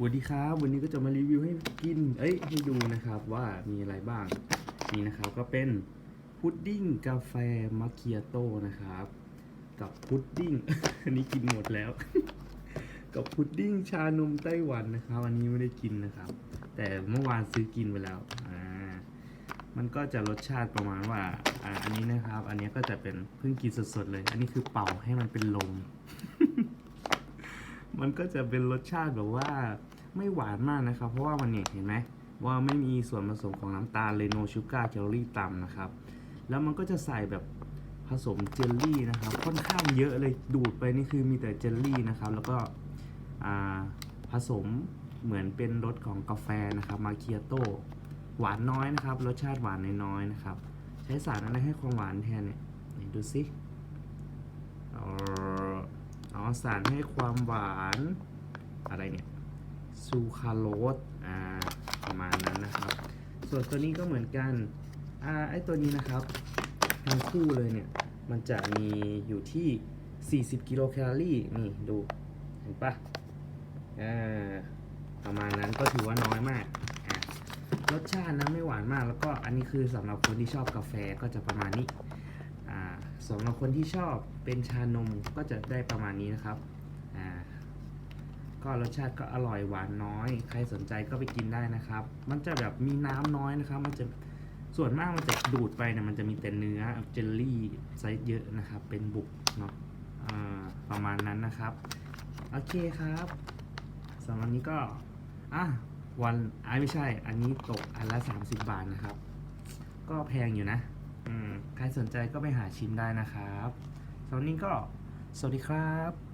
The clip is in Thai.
สวัสดีครับ วันนี้ก็จะมารีวิวให้กิน เอ้ย ให้ดูนะครับว่ามีอะไรบ้าง นี่นะครับก็เป็นพุดดิ้งกาแฟมัคคิอาโต้นะครับ กับพุดดิ้ง อันนี้กินหมดแล้ว กับพุดดิ้งชานมไต้หวันนะครับอันนี้ไม่ได้กินนะครับ แต่เมื่อวานซื้อกินไปแล้วอ่ามันก็จะรสชาติประมาณว่าอ่า อันนี้นะครับ อันนี้ก็จะเป็นเพิ่งกินสดๆเลย อันนี้คือเป่าให้มันเป็นลม มันก็จะเป็นรสชาติแบบว่า ไม่หวานมากนะครับ เพราะว่ามันเนี่ยเห็นไหมว่าไม่มีส่วนผสมของน้ำตาลเลยโนชูการ์แคลอรี่ต่ำนะครับ แล้วมันก็จะใส่แบบผสมเจลลี่นะครับ ค่อนข้างเยอะเลยดูดไปนี่คือมีแต่เจลลี่นะครับ แล้วก็ผสมเหมือนเป็นรสของกาแฟนะครับมาเคียโต้หวานน้อยนะครับ รสชาติหวานน้อยๆนะครับ ใช้สารอะไรให้ความหวานแทนเนี่ยดูสิเอาอ๋อสารให้ความหวานอะไรเนี่ย ซูคราโลสอ่าประมาณนั้นนะครับ ส่วนตัวนี้ก็เหมือนกันอ่าไอตัวนี้นะครับทั้งคู่เลยเนี่ย มันจะมีอยู่ที่ 40 กิโลแคลอรี่ นี่ดู เห็นปะอ่าประมาณนั้นก็ถือว่าน้อยมากรสชาตินะไม่หวานมาก แล้วก็อันนี้คือสำหรับคนที่ชอบกาแฟก็จะประมาณนี้สำหรับคนที่ชอบเป็นชานมก็จะได้ประมาณนี้นะครับ ก็รสชาติก็อร่อยหวานน้อย ใครสนใจก็ไปกินได้นะครับ มันจะแบบมีน้ำน้อยนะครับ มันจะส่วนมากมันจะดูดไปเนี่ยมันจะมีแต่เนื้อเจลลี่ไซส์เยอะนะครับ เป็นบุกเนาะประมาณนั้นนะครับ โอเคครับสำหรับนี้ก็อะวันไอ้ไม่ใช่ อันนี้ตกอันละ 30 บาทนะครับ ก็แพงอยู่นะอืมใครสนใจก็ไปหาชิมได้นะครับสำหรับนี้ก็สวัสดีครับ